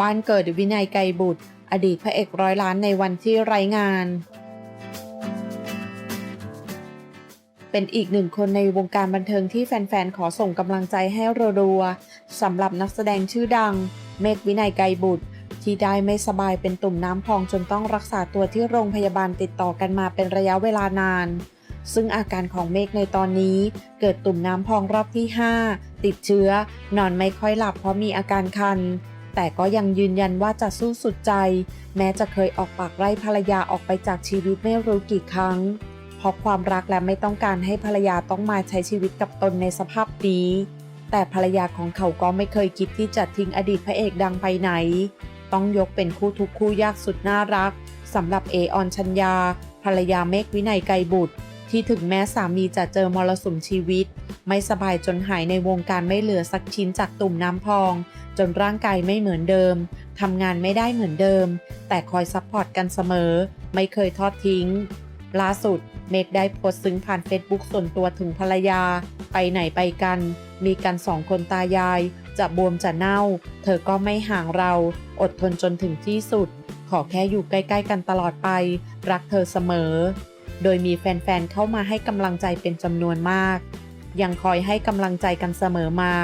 บ้านเกิดวินัยไกรบุตร อดีตพระเอกร้อยล้านในวันที่ไร้งาน เป็นอีกหนึ่งคนในวงการบันเทิงที่แฟนๆ ขอส่งกำลังใจให้รัวๆสำหรับนักแสดงชื่อดัง เมฆวินัยไกรบุตร ที่ได้ไม่สบายเป็นตุ่มน้ำพองจนต้องรักษาตัวที่โรงพยาบาลติดต่อกันมาเป็นระยะเวลานาน ซึ่งอาการของเมฆในตอนนี้ เกิดตุ่มน้ำพองรอบที่ 5 ติดเชื้อ นอนไม่ค่อยหลับเพราะมีอาการคัน แต่ก็ยังยืนยันว่าจะสู้สุดใจ แม้จะเคยออกปากไล่ภรรยาออกไปจากชีวิตไม่รู้กี่ครั้งเพราะความรักและไม่ต้องการให้ภรรยาต้องมาใช้ชีวิตกับตนในสภาพนี้ แต่ภรรยาของเขาก็ไม่เคยคิดที่จะทิ้งอดีตพระเอกดังไปไหน ต้องยกเป็นคู่ทุกคู่ยากสุดน่ารักสำหรับเอออนชัญญา ภรรยาเมฆวินัยไกรบุตร ที่ถึงแม้สามีจะเจอมรสุมชีวิต ไม่สบายจนหายในวงการไม่เหลือสักชิ้นจากตุ่มน้ำพอง จนร่างกายไม่เหมือนเดิมทำงานไม่ได้เหมือนเดิม แต่คอยซัพพอร์ตกันเสมอ ไม่เคยทอดทิ้ง ล่าสุดเมกได้โพสต์ซึ้งผ่านเฟซบุ๊กส่วนตัวถึงภรรยา ไปไหนไปกัน มีกันสองคนตายาย จะบวมจะเน่า เธอก็ไม่ห่างเรา อดทนจนถึงที่สุด ขอแค่อยู่ใกล้ ๆ กันตลอดไป รักเธอเสมอ โดยมีแฟนๆ เข้ามาให้กำลังใจเป็นจำนวนมาก ยังคอยให้กำลังใจกันเสมอมา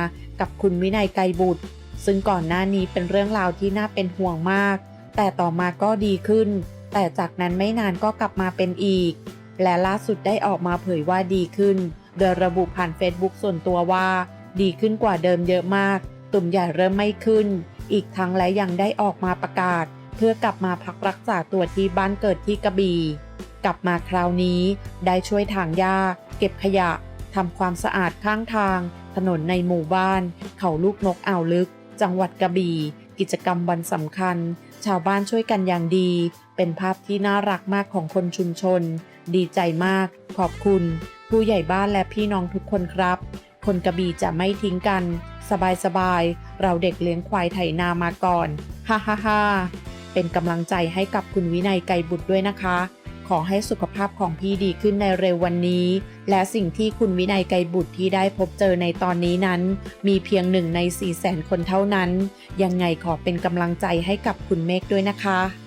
กับคุณวินัยไกรบุตร ซึ่งก่อนหน้านี้เป็นเรื่องราวที่น่าเป็นห่วงมาก แต่ต่อมาก็ดีขึ้น แต่จากนั้นไม่นานก็กลับมาเป็นอีก และล่าสุดได้ออกมาเผยว่าดีขึ้น โดยระบุผ่านเฟซบุ๊กส่วนตัวว่า ดีขึ้นกว่าเดิมเยอะมาก ตุ่มใหญ่เริ่มไม่ขึ้น อีกทั้งและยังได้ออกมาประกาศ เพื่อกลับมาพักรักษาตัวที่บ้านเกิดที่กระบี่ กลับมาคราวนี้ ได้ช่วยถางหญ้า เก็บขยะทำความสะอาดข้างทาง ถนนในหมู่บ้าน เขาลูกนกอ่าวลึก จังหวัดกระบี่ กิจกรรมวันสำคัญ ชาวบ้านช่วยกันอย่างดี เป็นภาพที่น่ารักมากของคนชุมชน ดีใจมาก ขอบคุณ ผู้ใหญ่บ้านและพี่น้องทุกคนครับ คนกระบี่จะไม่ทิ้งกัน สบายๆ เราเด็กเลี้ยงควายไถนามาก่อน ฮ่าฮ่าฮ่าเป็นกำลังใจให้กับคุณวินัยไกรบุตรด้วยนะคะ ขอให้สุขภาพของพี่ดีขึ้นในเร็ววันนี้ และสิ่งที่คุณวินัยไกรบุตรที่ได้พบเจอในตอนนี้นั้น มีเพียงหนึ่งใน4 0 0 0 0 0 คนเท่านั้น ยังไงขอเป็นกำลังใจให้กับคุณเมฆด้วยนะคะ